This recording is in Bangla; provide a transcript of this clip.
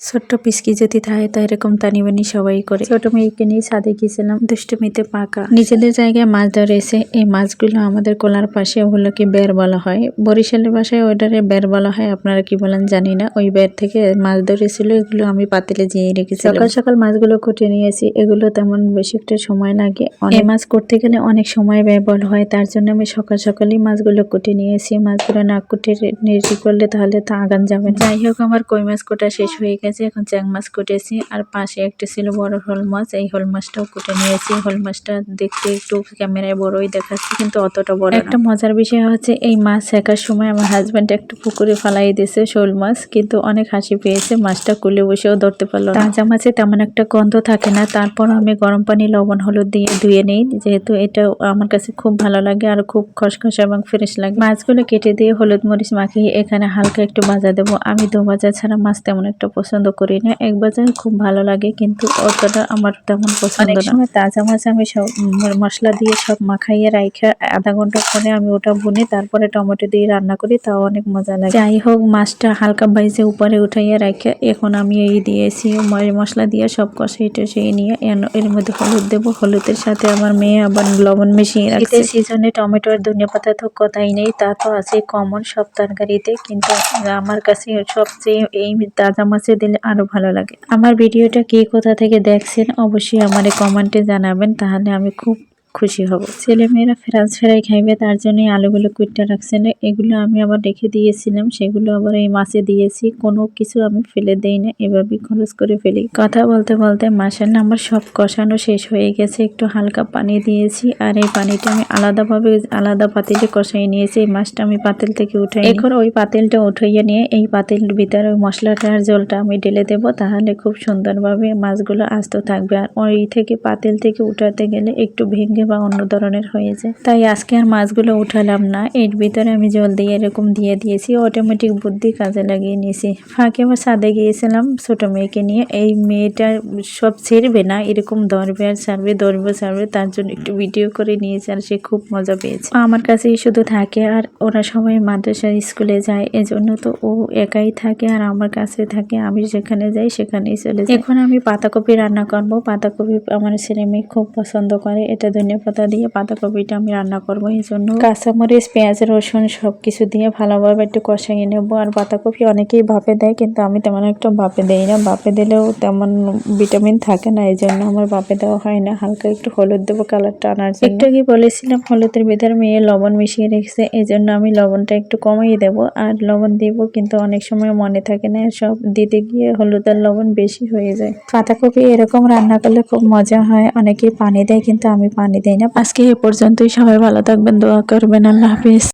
ছোট্ট পিসকি যদি থাকে তা এরকম তানিবানি সবাই করে। ছোট মেয়েকে নিয়ে ছাদে গেছিলাম দুষ্টুমিতে পাকা। নিজেদের জায়গায় মাছ ধরেছে এই মাছগুলো আমাদের কোলার পাশে ওগুলোকে বের বলা হয়। বরিশালের বাসায় ওইটারে বের বলা হয় আপনারা কি বলেন জানি না। ওই বের থেকে মাছ ধরেছিল এগুলো আমি পাতিলে জিয়ে রেখেছি সকাল সকাল মাছগুলো কুটে নিয়েছি এগুলো তেমন বেশি একটা সময় লাগে। এই মাছ করতে গেলে অনেক সময় ব্যয়বল হয় তার জন্য আমি সকাল সকালই মাছগুলো কুটে নিয়েছি মাছগুলো না কুটে রেডি করলে তাহলে তা আগান যাবে না। যাই হোক আমার কই মাছ কোটা শেষ হয়ে গেছে। এখন চ্যাং মাছ কুটেছি। আর পাশে একটা ছিল বড় হল মাছ এই হল মাছটাও কুটে নিয়েছি। হল মাছটা দেখতে একটু ক্যামেরায় বড়ই দেখাচ্ছে কিন্তু অতটা বড় একটা মজার বিষয় হচ্ছে এই মাছ শেখার সময় আমার হাজব্যান্ড একটু পুকুরে ফালাই দিয়েছে শোল মাছ কিন্তু অনেক হাসি পেয়েছে। মাছটা কুলে বসেও ধরতে পারল তাজা মাছে তেমন একটা গন্ধ থাকে না। তারপর আমি গরম পানি লবণ হলুদ দিয়ে ধুয়ে নেই যেহেতু এটা আমার কাছে খুব ভালো লাগে আর খুব খসখসে এবং ফ্রেশ লাগে। মাছগুলো কেটে দিয়ে হলুদ মরিচ মাখিয়ে এখানে হালকা একটু ভাজা দেবো। আমি দু ভাজা ছাড়া মাছ তেমন একটা পছন্দ করি না। এক ভাজা খুব ভালো লাগে কিন্তু অতটা আমার তেমন পছন্দ না। তাজা মাছ আমি সব মশলা দিয়ে সব মাখাইয়ে রাইখা আধা ঘণ্টা পরে আমি ওটা ভুনি তারপরে টমেটো দিয়ে রান্না করি তাও অনেক মজা লাগে। যাই হোক মাছটা হালকা ভাইজে উপরে উঠাইয়া রাখে এখন আমি এই দিয়েছি মশলা দিয়ে সব কষাই টষিয়ে নিয়ে এর মধ্যে হলুদ দেবো। হলুদের সাথে আমার মেয়ে আবার লবণ মিশিয়ে রাখছে। সিজনে টমেটো আর ধনিয়া পাতা তো কথাই নেই তা তো আছে কমন সব তরকারিতে কিন্তু আমার কাছে সবচেয়ে এই তাজা মাছে দিলে আরও ভালো লাগে। আমার ভিডিওটা কে কোথা থেকে দেখছেন অবশ্যই আমারে কমেন্টে জানাবেন, তাহলে আমি খুব খুশি হব। ছেলে মেয়েরা ফ্রান্স ফ্রাই খাইবে, তার জন্য আলুগুলো কুইটটা রাখছেন। এগুলো আমি আবার রেখে দিয়েছিলাম, সেগুলো আবার এই মাছে দিয়েছি। কোনো কিছু আমি ফেলে দেই না, এভাবেই খরচ করে ফেলি। কথা বলতে বলতে মাসের না আমার সব কষানো শেষ হয়ে গেছে। একটু হালকা পানি দিয়েছি আর এই পানিটা আমি আলাদাভাবে, আলাদা পাতিলে কষাই নিয়েছি। এই মাছটা আমি পাতিল থেকে উঠাই এখন ওই পাতিলটা উঠাইয়ে নিয়ে এই পাতিলের ভিতরে ওই মশলাটা আর জলটা আমি ঢেলে দেব, তাহলে খুব সুন্দরভাবে মাছগুলো আস্ত থাকবে। আর ওই থেকে পাতিল থেকে উঠাতে গেলে একটু ভেঙে বা অন্য ধরনের হয়ে যায়। তাই আজকে আর মাছগুলো উঠালাম না। এর ভিতরে আমি জল দিয়ে এরকম দিয়ে দিয়েছি অটোমেটিক বুদ্ধি কাজে লাগিয়ে নিয়েছি। ফাঁকে আমার ছাদে গিয়েছিলাম ছোট মেয়েকে নিয়ে। এই মেয়েটা সব ছেড়বে না, এরকম ধরবে আর ছাড়বে, ধরবে, ছাড়বে, তার জন্য একটু ভিডিও করে নিয়েছে আর সে খুব মজা পেয়েছে। আমার কাছেই শুধু থাকে আর ওরা সবাই মাদ্রাসা স্কুলে যায়, এজন্য তো ও একাই থাকে আর আমার কাছে থাকে, আমি যেখানে যাই সেখানেই চলে যাই এখন আমি পাতাকপি রান্না করব। পাতাকপি আমার ছেলে মেয়ে খুব পছন্দ করে, এটা ধনিয়া পাতা দিয়ে পাতাকপিটা আমি রান্না করব এই জন্য। কাঁচামরিচ পেঁয়াজ রসুন সব কিছু দিয়ে ভালোভাবে একটু কষাইয়ে নেব। আর পাতাকপি অনেকেই ভাপে দেয় কিন্তু আমি তেমন একটা ভাপে দেই না। ভাপে দিলেও তেমন ভিটামিন থাকে না এই জন্য আমার ভাপে দেওয়া হয় না। হালকা একটু হলুদ দেবো কালারটা আনার জন্য। একটু আগে বলেছিলাম হলুদের ভিতরে মেয়ে লবণ মিশিয়ে রেখেছে এই জন্য আমি লবণটা একটু কমিয়ে দেবো। আর লবণ দিব কিন্তু অনেক সময় মনে থাকে না সব দিতে গিয়ে হলুদ আর লবণ বেশি হয়ে যায়। পাতাকপি এরকম রান্না করলে খুব মজা হয়। অনেকেই পানি দেয় কিন্তু আমি পানি দেই না আজকে এ পর্যন্তই। সবাই ভালো থাকবেন দোয়া করবেন। আল্লাহ হাফিজ।